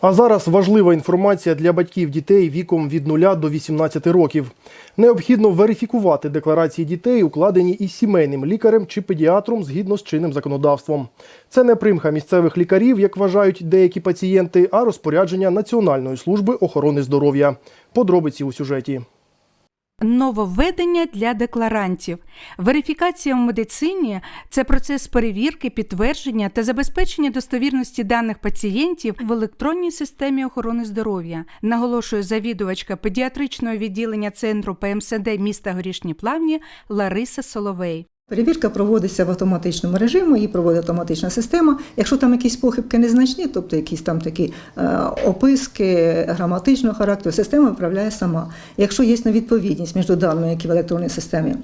А зараз важлива інформація для батьків дітей віком від 0 до 18 років. Необхідно верифікувати декларації дітей, укладені із сімейним лікарем чи педіатром згідно з чинним законодавством. Це не примха місцевих лікарів, як вважають деякі пацієнти, а розпорядження Національної служби охорони здоров'я. Подробиці у сюжеті. Нововведення для декларантів. Верифікація в медицині це процес перевірки, підтвердження та забезпечення достовірності даних пацієнтів в електронній системі охорони здоров'я, наголошує завідувачка педіатричного відділення центру ПМСД міста Горішні Плавні Лариса Соловей. Перевірка проводиться в автоматичному режимі, її проводить автоматична система. Якщо там якісь похибки незначні, тобто якісь там такі е, описки граматичного характеру, система виправляє сама. Якщо є невідповідність між даними, які в електронній системі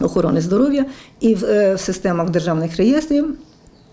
охорони здоров'я і в, е, системах державних реєстрів.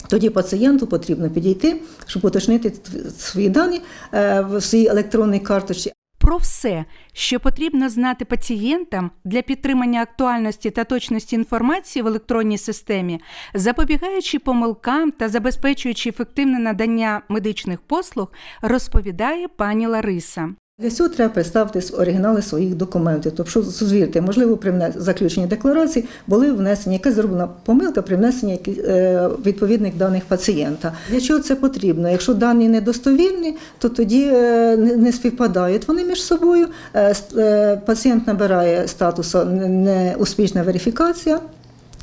Тоді пацієнту потрібно підійти, щоб уточнити свої дані е, в своїй електронній карточці. Про все, що потрібно знати пацієнтам для підтримання актуальності та точності інформації в електронній системі, запобігаючи помилкам та забезпечуючи ефективне надання медичних послуг, розповідає пані Лариса. Для цього треба представити оригінали своїх документів. Тобто, звірте, можливо, при заключенні декларації були внесені якась зроблена помилка при внесенні е, відповідних даних пацієнта. Для чого це потрібно? Якщо дані недостовірні, то тоді е, не співпадають вони між собою. Е, Пацієнт набирає статусу неуспішна верифікація.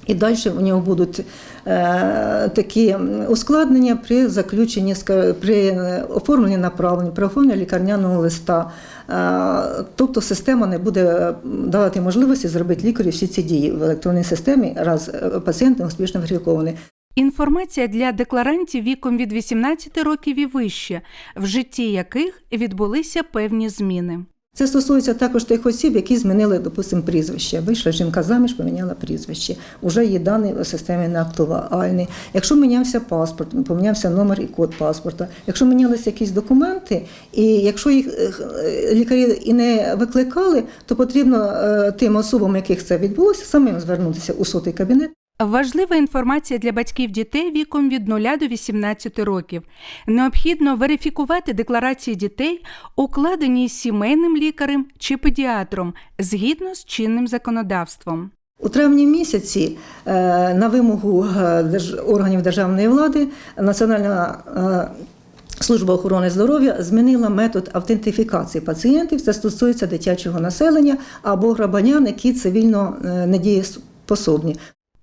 І далі у нього будуть е, такі ускладнення при заключенні, при е, оформленні направлень, при оформленні лікарняного листа. Е, тобто система не буде давати можливості зробити лікарю всі ці дії в електронній системі, раз е, пацієнт не успішно верифікований. Інформація для декларантів віком від 18 років і вище, в житті яких відбулися певні зміни. Це стосується також тих осіб, які змінили, допустимо, прізвище. Вийшла жінка заміж, поміняла прізвище. Уже є дані в системі не актуальні. Якщо мінявся паспорт, помінявся номер і код паспорта. Якщо мінялися якісь документи, і якщо їх е, лікарі і не викликали, то потрібно е, тим особам, яких це відбулося, самим звернутися у сотий кабінет. Важлива інформація для батьків дітей віком від 0 до 18 років. Необхідно верифікувати декларації дітей, укладені сімейним лікарем чи педіатром, згідно з чинним законодавством. У травні місяці е, на вимогу е, органів державної влади Національна е, служба охорони здоров'я змінила метод автентифікації пацієнтів. Це стосується дитячого населення або грабанян, які цивільно недієспособні.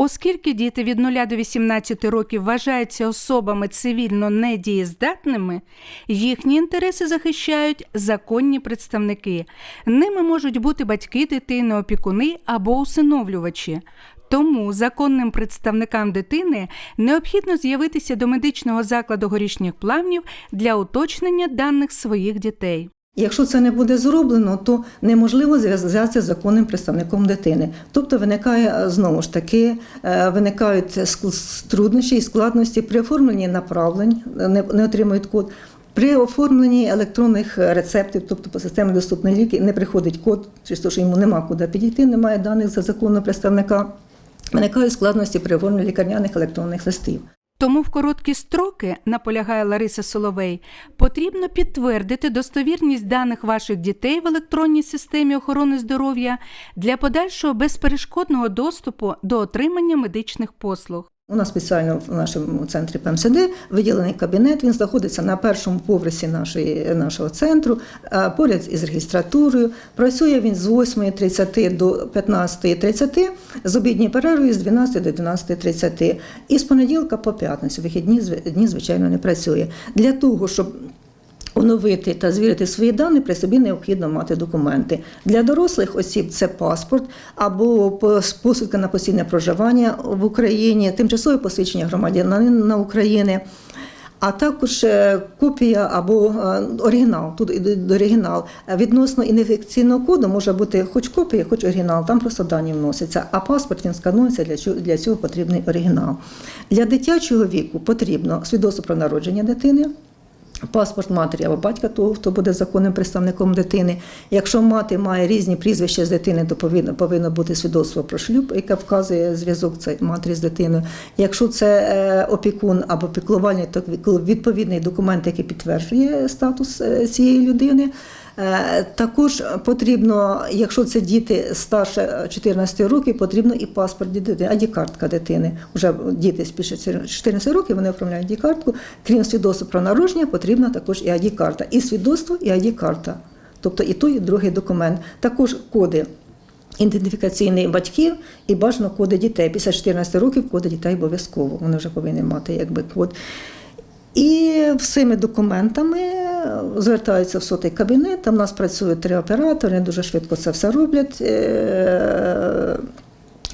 Оскільки діти від 0 до 18 років вважаються особами цивільно недієздатними, їхні інтереси захищають законні представники. Ними можуть бути батьки дитини, опікуни або усиновлювачі. Тому законним представникам дитини необхідно з'явитися до медичного закладу горішніх плавнів для уточнення даних своїх дітей. Якщо це не буде зроблено, то неможливо зв'язатися з законним представником дитини. Тобто виникає е, знову ж таки, е, виникають труднощі і складності при оформленні направлень, е, не, отримують код. При оформленні електронних рецептів, тобто по системі доступної ліки, не приходить код, через те, що йому нема куди підійти, немає даних за законного представника. Виникають складності при оформленні лікарняних електронних листів. Тому в короткі строки, наполягає Лариса Соловей, потрібно підтвердити достовірність даних ваших дітей в електронній системі охорони здоров'я для подальшого безперешкодного доступу до отримання медичних послуг. У нас спеціально в нашому центрі ПМСД виділений кабінет. Він знаходиться на першому поверсі нашої, нашого центру, поряд із регістратурою. Працює він з 8.30 до 15.30, з обідньої перервою з 12 до 12.30. І з понеділка по п'ятницю. Вихідні дні, звичайно, не працює. Для того, щоб Оновити та звірити свої дані при собі необхідно мати документи. Для дорослих осіб це паспорт або пос- посвідка на постійне проживання в Україні, тимчасове посвідчення громадянина України, а також е, копія або е, оригінал. Тут оригінал. Відносно ідентифікаційного коду може бути хоч копія, хоч оригінал. Там просто дані вносяться. А паспорт він сканується для чого для цього потрібний оригінал. Для дитячого віку потрібно свідоцтво про народження дитини Паспорт матері або батька того, хто буде законним представником дитини. Якщо мати має різні прізвища з дитини, то повинно, повинно бути свідоцтво про шлюб, яке вказує зв'язок матері з дитиною. Якщо це е, опікун або піклувальник, то відповідний документ, який підтверджує статус е, цієї людини. Е, Також потрібно, якщо це діти старше 14 років, потрібно і паспорт дитини, ID-картка дитини. Уже діти більше 14 років вони оформляють ID-картку. Крім свідоцтва про народження, потрібна також і ID-карта. І свідоцтво, і ID-карта. Тобто і той, і другий документ. Також коди. Ідентифікаційний батьків і бажано коди дітей. Після 14 років коди дітей обов'язково. Вони вже повинні мати якби код. І всіми документами звертаються в сотий кабінет. Там у нас працюють три оператори, дуже швидко це все роблять. Е,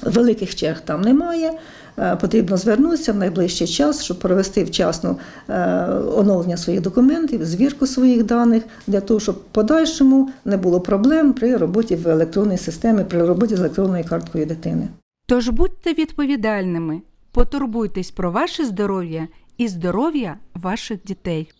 Великих черг там немає. Е, Потрібно звернутися в найближчий час, щоб провести вчасно е, оновлення своїх документів, звірку своїх даних, для того, щоб в подальшому не було проблем при роботі в електронній системі, при роботі з електронною карткою дитини. Тож будьте відповідальними, потурбуйтесь про ваше здоров'я і здоров'я ваших дітей.